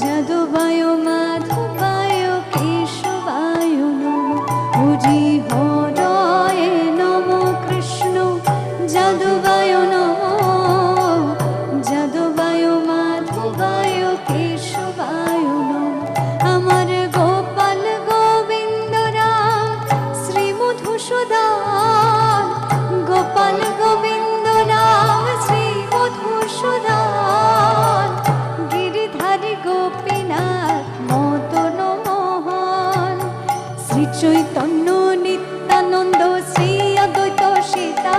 যাদবায় মাধবায় কেশবায় নম। হরি হরয়ে নম কৃষ্ণ। যাদবায় নম। যাদবায় মাধবায় কেশবায় নম। আমার গোপাল গোবিন্দ রাম শ্রী মধুসূদন চৈতন্য নিত্যানন্দ শ্রী অদ্বৈত সীতা।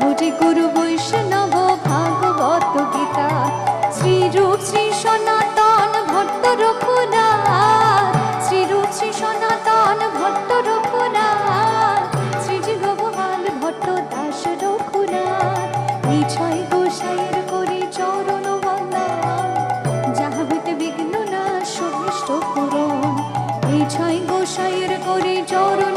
হরি গুরু বৈষ্ণব ভাগবত গীতা। শ্রী রূপ শ্রী সনাতন ভট্ট রঘুনাথ। শ্রী রূপ শ্রী সনাতন ভট্ট রঘুনাথ। শ্রী জীবহাল ভট্ট দাস রঘুনাথ। এই গোসাইয়ের করি চরণ